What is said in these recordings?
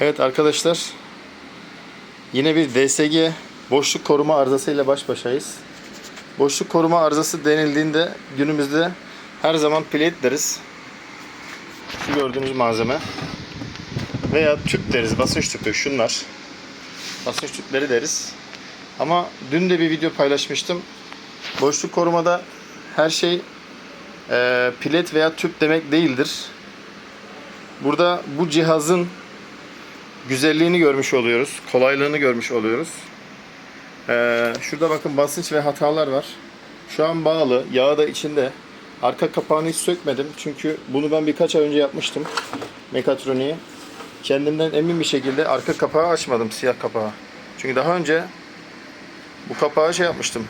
Evet arkadaşlar. Yine bir DSG boşluk koruma arızasıyla baş başayız. Boşluk koruma arızası denildiğinde günümüzde her zaman plate deriz. Şu gördüğünüz malzeme. Veya tüp deriz. Basınç tüpü şunlar. Basınç tüpleri deriz. Ama dün de bir video paylaşmıştım. Boşluk korumada her şey e, pilet veya tüp demek değildir. Burada bu cihazın güzelliğini görmüş oluyoruz. Kolaylığını görmüş oluyoruz. Ee, şurada bakın basınç ve hatalar var. Şu an bağlı. Yağı da içinde. Arka kapağını hiç sökmedim. Çünkü bunu ben birkaç ay önce yapmıştım. Mekatroniği. Kendimden emin bir şekilde arka kapağı açmadım. Siyah kapağı. Çünkü daha önce bu kapağı şey yapmıştım.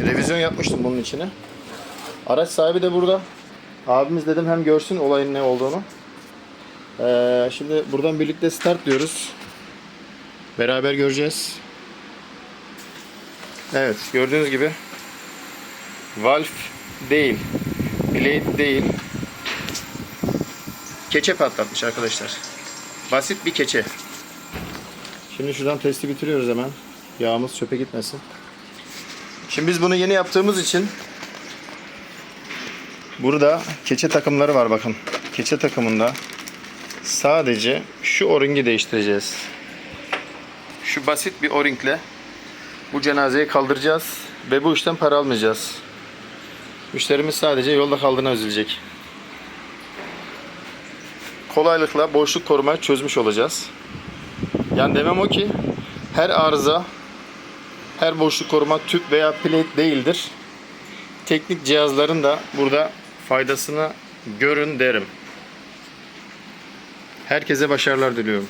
Revizyon yapmıştım bunun içine. Araç sahibi de burada. Abimiz dedim hem görsün olayın ne olduğunu. Ee, şimdi buradan birlikte start diyoruz. Beraber göreceğiz. Evet gördüğünüz gibi valve değil, blade değil. Keçe patlatmış arkadaşlar. Basit bir keçe. Şimdi şuradan testi bitiriyoruz hemen. Yağımız çöpe gitmesin. Şimdi biz bunu yeni yaptığımız için burada keçe takımları var bakın. Keçe takımında sadece şu o-ringi değiştireceğiz. Şu basit bir o-ringle bu cenazeyi kaldıracağız ve bu işten para almayacağız. Müşterimiz sadece yolda kaldığına üzülecek. Kolaylıkla boşluk korumayı çözmüş olacağız. Yani demem o ki her arıza her boşluk koruma tüp veya plate değildir. Teknik cihazların da burada faydasını görün derim. Herkese başarılar diliyorum.